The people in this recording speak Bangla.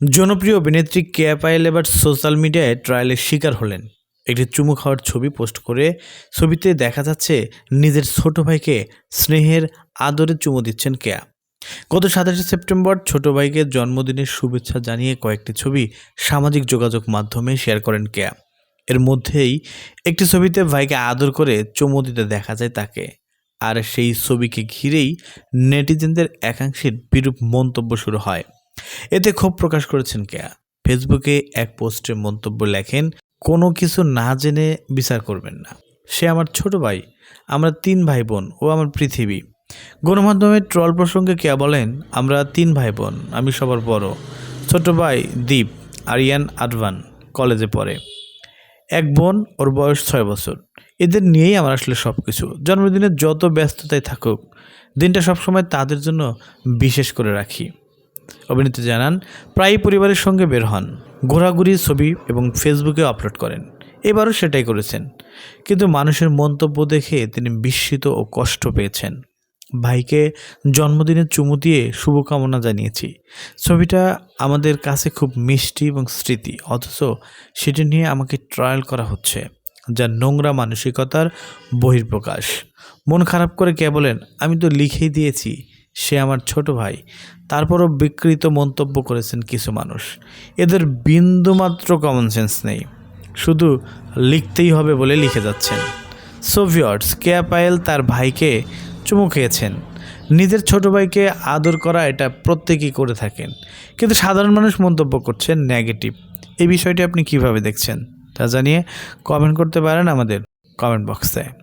জনপ্রিয় অভিনেত্রী কেয়া পায়েল এবার সোশ্যাল মিডিয়ায় ট্রায়ালের শিকার হলেন। একটি চুমু খাওয়ার ছবি পোস্ট করে ছবিতে দেখা যাচ্ছে নিজের ছোট ভাইকে স্নেহের আদরে চুমু দিচ্ছেন কেয়া। গত সাতাশে সেপ্টেম্বর ছোট ভাইকে জন্মদিনের শুভেচ্ছা জানিয়ে কয়েকটি ছবি সামাজিক যোগাযোগ মাধ্যমে শেয়ার করেন কেয়া। এর মধ্যেই একটি ছবিতে ভাইকে আদর করে চুমু দিতে দেখা যায় তাকে। আর সেই ছবিকে ঘিরেই নেটিজেনদের একাংশের বিরূপ মন্তব্য শুরু হয়। এতে ক্ষোভ প্রকাশ করেছেন কেয়া। ফেসবুকে এক পোস্টে মন্তব্য লেখেন, কোনো কিছু না জেনে বিচার করবেন না। সে আমার ছোট ভাই, আমরা তিন ভাই বোন ও আমার পৃথিবী। গণমাধ্যমে ট্রল প্রসঙ্গে কেয়া বলেন, আমরা তিন ভাই বোন আমি সবার বড়। ছোট ভাই দীপ, আরিয়ান আডভান কলেজে পড়ে। এক বোন, ওর বয়স ছয় বছর। এদের নিয়েই আমার আসলে সব কিছু জন্মদিনে যত ব্যস্ততায় থাকুক, দিনটা সবসময় তাদের জন্য বিশেষ করে রাখি। অভিনেত্রী জানান, প্রায়ই পরিবারের সঙ্গে বের হন। ঘোরাঘুরি ছবি এবং ফেসবুকে আপলোড করেন। এবারও সেটাই করেছেন। কিন্তু মানুষের মন্তব্য দেখে তিনি বিস্মিত ও কষ্ট পেয়েছেন। ভাইকে জন্মদিনে চুমু দিয়ে শুভকামনা জানিয়েছি। ছবিটা আমাদের কাছে খুব মিষ্টি এবং স্মৃতি, অথচ সেটি নিয়ে আমাকে ট্রায়াল করা হচ্ছে, যা নোংরা মানসিকতার বহির্প্রকাশ মন খারাপ করে কে বলেন, আমি তো লিখেই দিয়েছি সে আমার ছোট ভাই। তারপরও বিকৃত মন্তব্য করেছেন কিছু মানুষ। এদের বিন্দুমাত্র কমন সেন্স নেই। শুধু লিখতেই হবে বলে লিখে যাচ্ছেন। সোভিয়টস কেয়া পায়েল তার ভাইকে চুমু খেয়েছেন। নিজের ছোট ভাইকে আদর করা এটা প্রত্যেকেই করে থাকেন। কিন্তু সাধারণ মানুষ মন্তব্য করছেন নেগেটিভ এই বিষয়টি আপনি কীভাবে দেখছেন তা জানিয়ে কমেন্ট করতে পারেন আমাদের কমেন্ট বক্সে